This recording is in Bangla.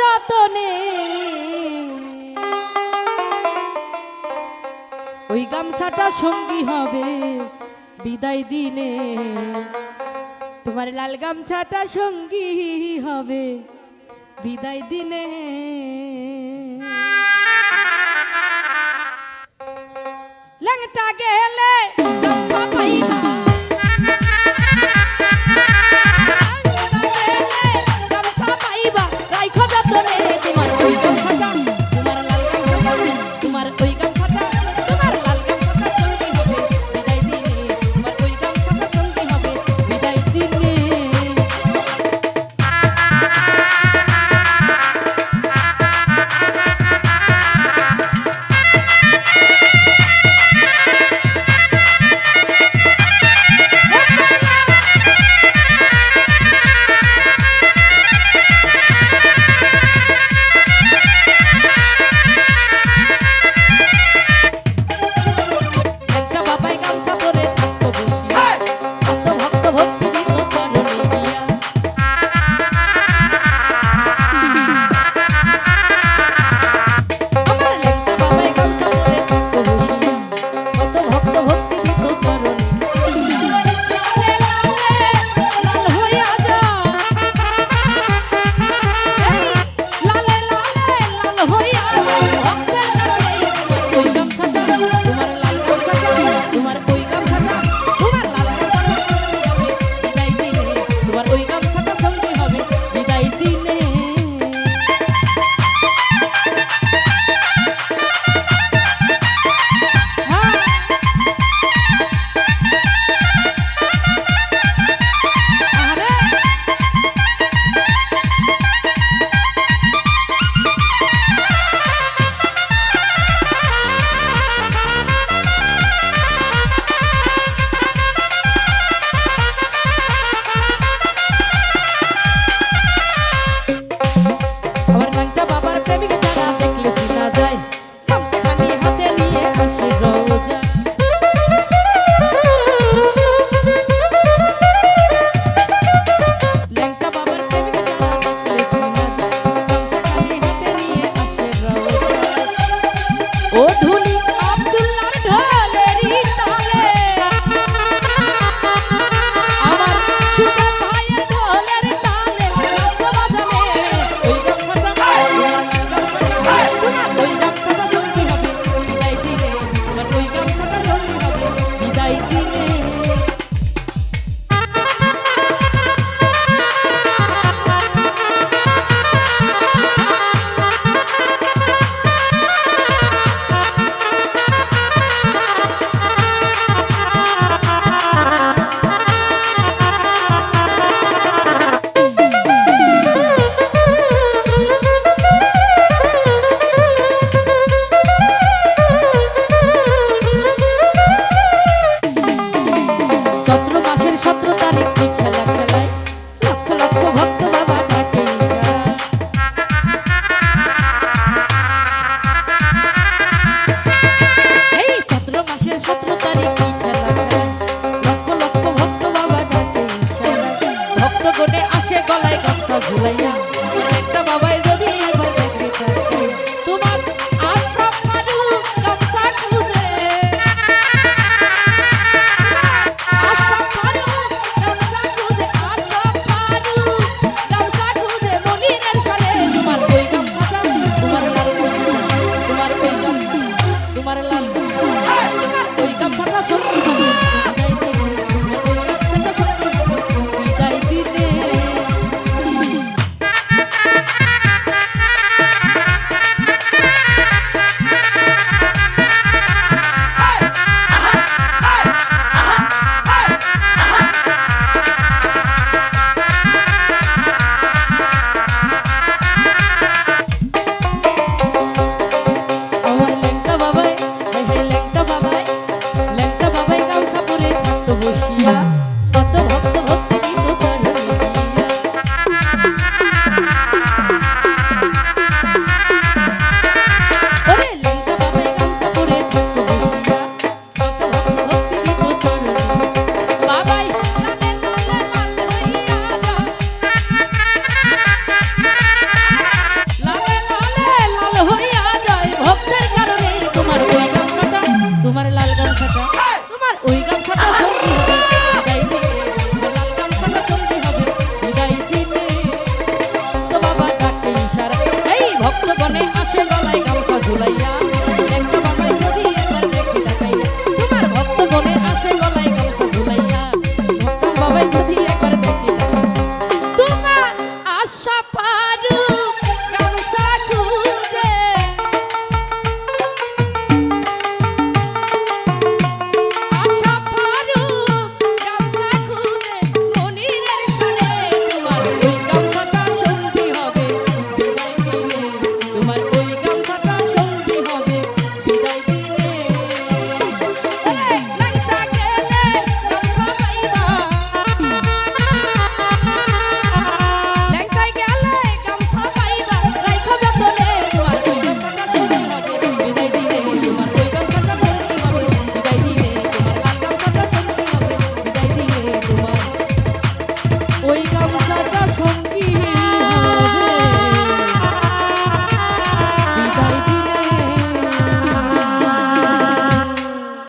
যতনে। ওই গামছাটা সঙ্গী হবে বিদায় দিনে। তোমার লাল গামছাটা সঙ্গী হবে বিদায় দিনে। ল্যাংটা গেলে পাইবা। আবার ওই গাম